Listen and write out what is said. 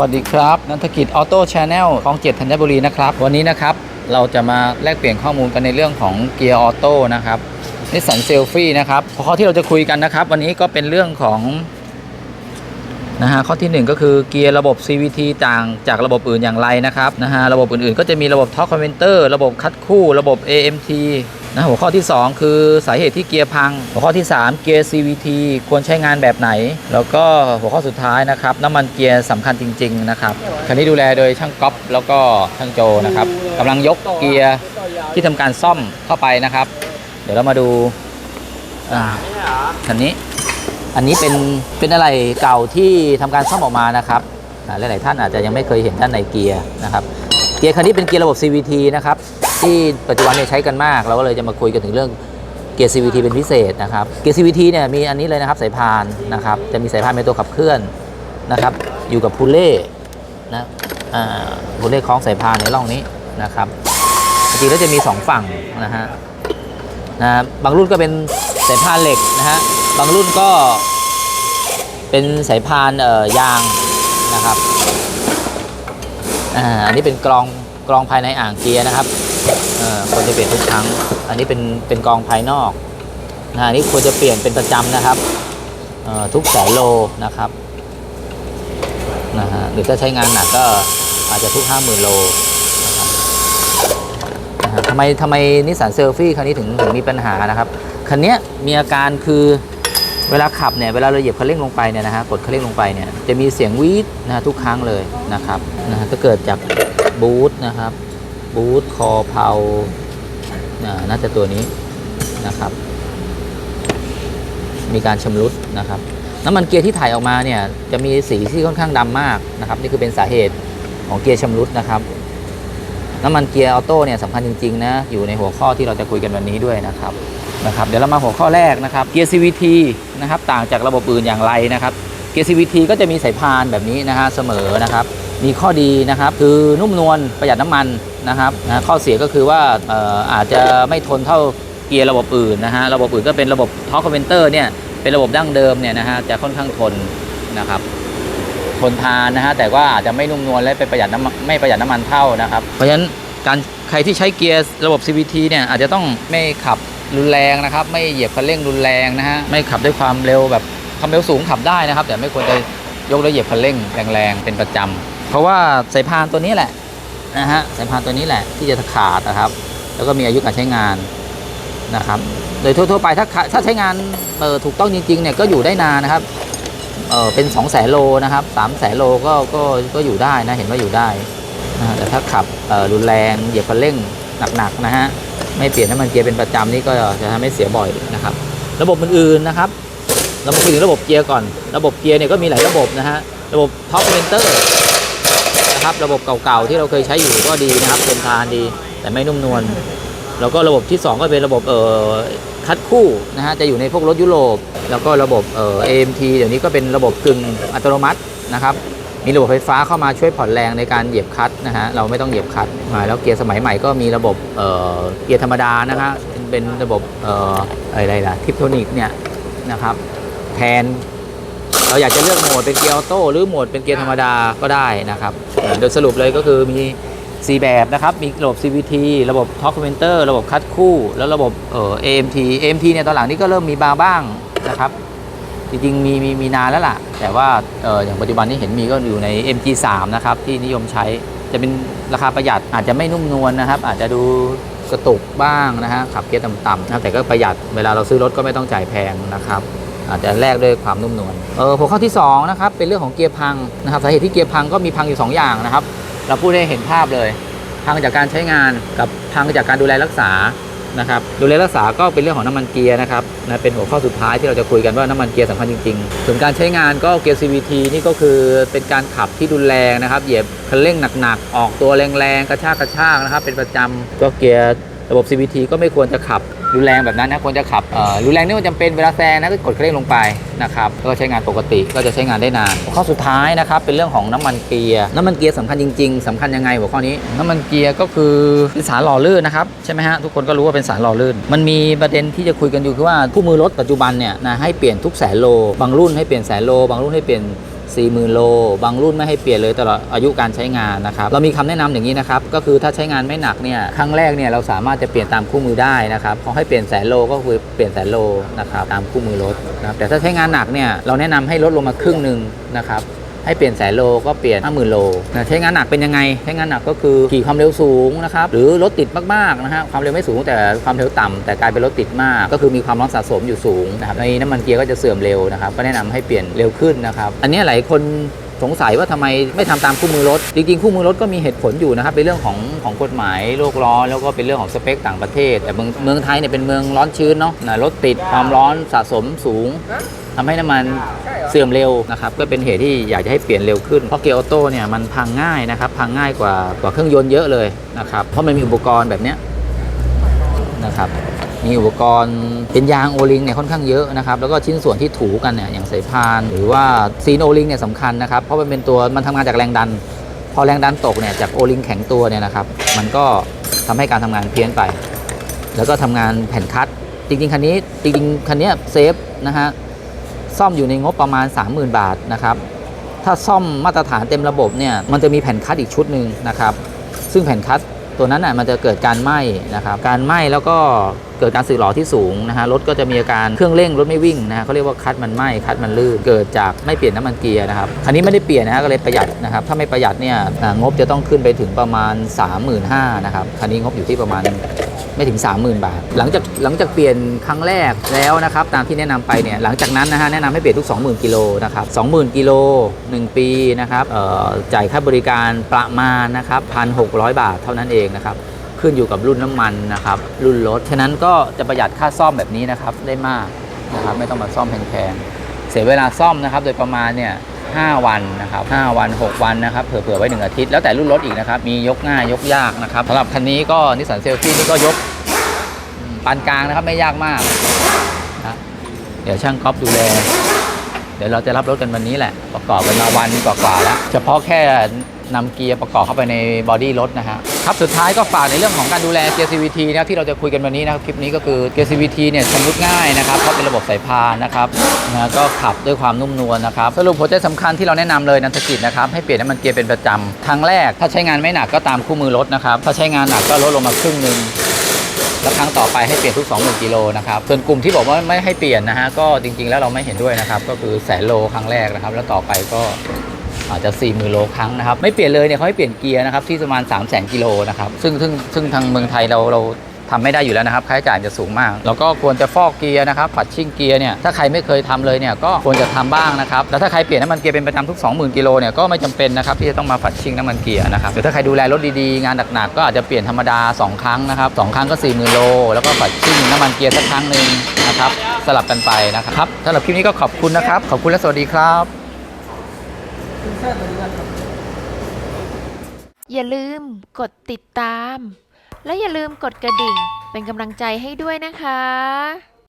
วัสดีครับนันทกิจออโต้ชาแนลของเจ็ดธัญบุรีนะครับ วันนี้นะครับเราจะมาแลกเปลี่ยนข้อมูลกันในเรื่องของเกียร์ออโต้นะครับนิสสันเซลฟี่นะครับข้อที่เราจะคุยกันนะครับ วันนี้ก็เป็นเรื่องของนะฮะข้อทีหนึ่1 ก็คือเกียร์ระบบ CVT ต่างจากระบบอื่นอย่างไรนะครับนะฮะระบบอื่นๆ ก็จะมีระบบท็อ r ค c นเวนเตอร์ระบบคัดคู่ ระบบ AMT นะหัวข้อที่ 2 คือสาเหตุที่เกียร์พัง หัวข้อที่ 3 เกียร์ CVT ควรใช้งานแบบไหน แล้วก็หัวข้อสุดท้ายนะครับน้ำมันเกียร์สำคัญจริง ๆ นะครับคันนี้ดูแลโดยช่างก๊อฟแล้วก็ช่างโจนะครับกำลังยกเกียร์ที่ทำการซ่อมเข้าไปนะครับ เดี๋ยวเรามาดูอ่าคันนี้อันนี้เป็นเป็นอะไรเก่าที่ทำการซ่อมออกมานะครับหลายๆท่านอาจจะยังไม่เคยเห็นด้านในเกียร์นะครับ เกียร์คันนี้เป็นเกียร์ระบบ CVT นะครับ ที่ปัจจุบันเนี่ยใช้กันมาก เราก็เลยจะมาคุยกันถึงเรื่องเกียร์ CVT เป็นพิเศษนะครับ เกียร์ CVT เนี่ยมีอันนี้เลยนะครับสายพานนะครับ จะมีสายพานเป็นตัวขับเคลื่อนนะครับ อยู่กับพูเล่นะอ่าพูเล่คล้องสายพานในร่องนี้นะครับ จริงแล้วจะมีสองฝั่งนะฮะนะบางรุ่นก็เป็นสายพานเหล็กนะฮะ บางรุ่นก็เป็นสายพานเอ่อยางนะครับ อ่า อันนี้เป็นกรองกรองภายในอ่างเกียร์นะครับ ควรจะเปลี่ยนทุกครั้ง อันนี้เป็นเป็นกองภายนอกนะอันนี้ควรจะเปลี่ยนเป็นประจำนะครับทุกแสนโลนะครับนะฮะหรือถ้าใช้งานหนักก็อาจจะทุกห้าหมื่นโลนะครับนะฮะทำไมทำไมนิสสันเซลฟี่คันนี้ถึงถึงมีปัญหานะครับคันนี้มีอาการคือเวลาขับเนี่ยเวลาเราเหยียบคันเร่งลงไปเนี่ยนะฮะกดคันเร่งลงไปเนี่ยจะมีเสียงวีดนะฮะทุกครั้งเลยนะครับนะฮะก็เกิดจากบูทนะครับ บูทคอเพาน่าจะตัวนี้นะครับ มีการชำรุดนะครับ น้ำมันเกียร์ที่ถ่ายออกมาเนี่ยจะมีสีที่ค่อนข้างดำมากนะครับ นี่คือเป็นสาเหตุของเกียร์ชำรุดนะครับ น้ำมันเกียร์ออโต้เนี่ยสำคัญจริงๆนะอยู่ในหัวข้อที่เราจะคุยกันวันนี้ด้วยนะครับนะครับ เดี๋ยวเรามาหัวข้อแรกนะครับเกียร์ CVT นะครับ ต่างจากระบบอื่นอย่างไรนะครับเกียร์ CVT ก็จะมีสายพานแบบนี้นะฮะเสมอนะครับ มีข้อดีนะครับคือนุ่มนวลประหยัดน้ำมันนะครับนะข้อเสียก็คือว่าอออาจจะไม่ทนเท่าเกียร์ระบบอื่นนะฮะระบบอื่นก็เป็นระบบท็อ r ค c นเวนเตอร์เนี่ยเป็นระบบดั้งเดิมเนี่ยนะฮะจะค่อนข้างทนนะครับทนทานนะฮะแต่ว่าอาจจะไม่นุ่มนวลและไปประหยัดน้ำไม่ประหยัดน้ำมันเท่านะครับเพราะฉะนั้นการใครที่ใช้เกียร์ระบบ CVT เนี่ยอาจจะต้องไม่ขับรุนแรงนะครับ ไม่เหยียบคันเร่งรุนแรงนะฮะไม่ขับด้วยความเร็วแบบความเร็วสูงขับได้นะครับ แต่ไม่ควรจะยกแล้วเหยียบคันเร่งแรงๆเป็นประจำ เพราะว่าสายพานตัวนี้แหละนะฮะสายพานตัวนี้แหละที่จะขาดนะครับ แล้วก็มีอายุการใช้งานนะครับ โดยทั่วๆไปถ้าถ้าใช้งานเออถูกต้องจริงๆเนี่ยก็อยู่ได้นานนะครับเออเป็น2องแสนโลนะครับสามแสนโลก็ก็ก็อยู่ได้นะเห็นว่าอยู่ได้นะแต่ถ้าขับเออรุนแรงเหยียบคันเร่งหนักๆนะฮะไม่เปลี่ยนน้ำมันเกียร์เป็นประจำนี่ก็จะทำให้เสียบ่อยนะครับ ระบบอื่นๆนะครับเรามาคุยถึงระบบเกียร์ก่อน ระบบเกียร์เนี่ยก็มีหลายระบบนะฮะ ระบบท็อปเวนเตอร์ นะครับ ระบบเก่าๆที่เราเคยใช้อยู่ก็ดีนะครับทนทานดี แต่ไม่นุ่มนวลแล้วก็ระบบที่ 2 ก็เป็นระบบเอ่อคัดคู่นะฮะจะอยู่ในพวกรถยุโรป แล้วก็ระบบเอ่อ AMT เดี๋ยวนี้ก็เป็นระบบกึ่งอัตโนมัตินะครับมีระบบไฟฟ้าเข้ามาช่วยผ่อนแรงในการเหยียบคลัตช์นะฮะเราไม่ต้องเหยียบคลัตช์อ่าแล้วเกียร์สมัยใหม่ก็มีระบบเอ่อเกียร์ธรรมดานะฮะเป็นระบบเอ่ออะไรล่ะทิปโทนิกเนี่ยนะครับแทนเราอยากจะเลือกโหมดเป็นเกียร์ออโต้หรือโหมดเป็นเกียร์ธรรมดาก็ได้นะครับ โดยสรุปเลยก็คือมี 4 แบบนะครับ มีระบบ CVT ระบบ Torque Converter ระบบคัดคู่ แล้วระบบเอ่อ AMT AMT เนี่ยตอนหลังนี้ก็เริ่มมีบางบ้างนะครับ จริงๆมีมีมีนานแล้วล่ะ แต่ว่าเอออย่างปัจจุบันนี้เห็นมีก็อยู่ใน MG3 นะครับ ที่นิยมใช้จะเป็นราคาประหยัดอาจจะไม่นุ่มนวลนะครับ อาจจะดูกระตุกบ้างนะฮะขับเกียร์ต่ำๆนะครับแต่ก็ประหยัดเวลาเราซื้อรถก็ไม่ต้องจ่ายแพงนะครับ อาจจะแลกด้วยความนุ่มนวลเออหัวข้อที่2นะครับเป็นเรื่องของเกียร์พังนะครับสาเหตุที่เกียร์พังก็มีพังอยู่ 2 อย่างนะครับเราพูดให้เห็นภาพเลย พังจากการใช้งานกับพังจากการดูแลรักษานะครับดูแลรักษาก็เป็นเรื่องของน้ำมันเกียร์นะครับนะเป็นหัวข้อสุดท้ายที่เราจะคุยกันว่าน้ำมันเกียร์สำคัญจริงๆ ส่วนการใช้งานก็เกียร์ CVT นี่ก็คือเป็นการขับที่รุนแรงนะครับเหยียบคันเร่งหนักๆ ออกตัวแรงๆ กระชากกระชากนะครับเป็นประจำก็เกียร์ระบบ CVT ก็ไม่ควรจะขับ รุนแรงแบบนั้นนะควรจะขับรุนแรงนี่มันจำเป็นเวลาแซงนะก็กดเคันเร่งลงไปนะครับก็ใช้งานปกติก็จะใช้งานได้นานข้อสุดท้ายนะครับเป็นเรื่องของน้ำมันเกียร์น้ำมันเกียร์สำคัญจริง ๆสำคัญยังไงหัวข้อนี้ น้ำมันเกียร์ก็คือเป็นสารหล่อลื่นนะครับใช่ไหมฮะทุกคนก็รู้ว่าเป็นสารหล่อลื่น มันมีประเด็นที่จะคุยกันอยู่คือว่าคู่มือรถปัจจุบันเนี่ยนะให้เปลี่ยนทุกแสนโลบางรุ่นให้เปลี่ยนแสนโลบางรุ่นให้เปลี่ยน 40,000 โล บางรุ่นไม่ให้เปลี่ยนเลยตลอดอายุการใช้งานนะครับ เรามีคำแนะนำอย่างนี้นะครับ ก็คือถ้าใช้งานไม่หนักเนี่ย ครั้งแรกเนี่ยเราสามารถจะเปลี่ยนตามคู่มือได้นะครับพอให้เปลี่ยนแสนโลก็คือเปลี่ยนแสนโลนะครับตามคู่มือรถนะครับ แต่ถ้าใช้งานหนักเนี่ยเราแนะนำให้ลดลงมาครึ่งหนึ่งนะครับ ให้เปลี่ยนแสนโลก็เปลี่ยน 50,000 โลนะใช้งานหนักเป็นยังไง ใช้งานหนักก็คือขี่ความเร็วสูงนะครับ หรือรถติดมากๆนะฮะความเร็วไม่สูงแต่ความเร็วต่ำแต่กลายเป็นรถติดมาก ก็คือมีความร้อนสะสมอยู่สูงนะครับในน้ำมันเกียร์ก็จะเสื่อมเร็วนะครับ ก็แนะนำให้เปลี่ยนเร็วขึ้นนะครับ อันนี้หลายคนสงสัยว่าทำไมไม่ทำตามคู่มือรถ จริงๆ คู่มือรถก็มีเหตุผลอยู่นะครับเป็นเรื่องของของกฎหมายโลกร้อน แล้วก็เป็นเรื่องของสเปคต่างประเทศ แต่เมืองเมืองไทยเนี่ยเป็นเมืองร้อนชื้นเนาะนะรถติดความร้อนสะสมสูง ทำให้น้ำมันเสื่อมเร็วนะครับก็เป็นเหตุที่อยากจะให้เปลี่ยนเร็วขึ้น เพราะเกียร์ออโต้เนี่ยมันพังง่ายนะครับพังง่ายกว่ากว่าเครื่องยนต์เยอะเลยนะครับเพราะมันมีอุปกรณ์แบบเนี้ยนะครับมีอุปกรณ์เป็นยางโอลิงเนี่ยค่อนข้างเยอะนะครับแล้วก็ชิ้นส่วนที่ถูกันเนี่ยอย่างสายพาน หรือว่าซีนโอลิงเนี่ยสำคัญนะครับเพราะมันเป็นตัวมันทำงานจากแรงดัน พอแรงดันตกเนี่ยจากโอลิงแข็งตัวเนี่ยนะครับมันก็ทำให้การทำงานเพี้ยนไป แล้วก็ทำงานแผ่นคัดจริงๆคันนี้จริงๆคันเนี้ยเซฟนะฮะ ซ่อมอยู่ในงบประมาณ 30,000 บาทนะครับ ถ้าซ่อมมาตรฐานเต็มระบบเนี่ยมันจะมีแผ่นคัดอีกชุดหนึ่งนะครับ ซึ่งแผ่นคัดตัวนั้นน่ะมันจะเกิดการไหม้นะครับ การไหม้แล้วก็เกิดการสึกหรอที่สูงนะฮะรถก็จะมีอาการเครื่องเร่งรถไม่วิ่งนะฮะเขาเรียกว่าคัดมันไหม้คัดมันลื่นเกิดจากไม่เปลี่ยนน้ำมันเกียร์นะครับคันนี้ไม่ได้เปลี่ยนนะฮะก็เลยประหยัดนะครับถ้าไม่ประหยัดเนี่ยงบจะต้องขึ้นไปถึงประมาณ 35,000นะครับคันนี้งบอยู่ที่ประมาณ ไม่ถึง 30,000 บาท หลังจากหลังจากเปลี่ยนครั้งแรกแล้วนะครับ ตามที่แนะนำไปเนี่ยหลังจากนั้นนะฮะแนะนำให้เปลี่ยนทุก 20,000กิโลนะครับ20,000กิโล1 ปีนะครับจ่ายค่าบริการประมาณนะครับ1,600 บาทเท่านั้นเองนะครับขึ้นอยู่กับรุ่นน้ำมันนะครับรุ่นรถฉะนั้นก็จะประหยัดค่าซ่อมแบบนี้นะครับได้มากนะครับไม่ต้องมาซ่อมแพงๆเสียเวลาซ่อมนะครับ โดยประมาณเนี่ย 5 วันนะครับ5วัน 6 วันนะครับเผื่อๆไว้ 1 อาทิตย์แล้วแต่รุ่นรถอีกนะครับ มียกง่ายยกยากนะครับสำหรับคันนี้ก็นิสสันเซลฟี่นี่ก็ยกปานกลางนะครับไม่ยากมากนะเดี๋ยวช่างก๊อฟดูแลเดี๋ยวเราจะรับรถกันวันนี้แหละ ประกอบกันมาวันกว่าๆแล้ว เฉพาะแค่นำเกียร์ประกอบเข้าไปในบอดี้รถนะฮะ ครับสุดท้ายก็ฝากในเรื่องของการดูแลเกียร์ CVT นะครับที่เราจะคุยกันวันนี้นะครับคลิปนี้ก็คือเกียร์ CVT เนี่ยชำรุดง่ายนะครับเพราะเป็นระบบสายพานนะครับนะก็ขับด้วยความนุ่มนวลนะครับสรุปหัวใจสำคัญที่เราแนะนำเลยนันทกิจนะครับให้เปลี่ยนน้ำมันเกียร์เป็นประจำครั้งแรก ถ้าใช้งานไม่หนักก็ตามคู่มือรถนะครับถ้าใช้งานหนักก็ลดลงมาครึ่งหนึ่งแล้วครั้งต่อไปให้เปลี่ยนทุก 20,000กิโลนะครับ ส่วนกลุ่มที่บอกว่าไม่ให้เปลี่ยนนะฮะ ก็จริงๆ แล้วเราไม่เห็นด้วยนะครับ ก็คือแสนโลครั้งแรกนะครับ แล้วต่อไปก็ อาจจะ 40,000โลครั้งนะครับ ไม่เปลี่ยนเลยเนี่ยเขาให้เปลี่ยนเกียร์นะครับที่ประมาณ 3 0 0 0 0 0กิโลนะครับซึ่งซึ่งซึ่งทางเมืองไทยเราเราทำไม่ได้อยู่แล้วนะครับค่าใช้จ่ายจะสูงมาก แล้วก็ควรจะฟอกเกียร์นะครับปัดชิ่งเกียร์เนี่ยถ้าใครไม่เคยทำเลยเนี่ยก็ควรจะทำบ้างนะครับแล้วถ้าใครเปลี่ยนน้ำมันเกียร์เป็นประจำทุก 20,000กิโลเนี่ยก็ไม่จำเป็นนะครับที่จะต้องมาฝัดชิ่งน้ำมันเกียร์นะครับหรือถ้าใครดูแลรถดีๆงานหนักๆก็อาจจะเปลี่ยนธรรมดา 2 ครั้งนะครับสครั้งก็ 40,000โลแล้วก็ฝัดชิ่งน้ำมันเกียร์สักครั้งหนึ่งนะครับสลับกันไปนะครับสำหรับคลิปนี้ก็ขอบคุณนะครับขอบคุณและสวัสดี ครับอย่าลืมกดติดตาม และอย่าลืมกดกระดิ่งเป็นกำลังใจให้ด้วยนะคะ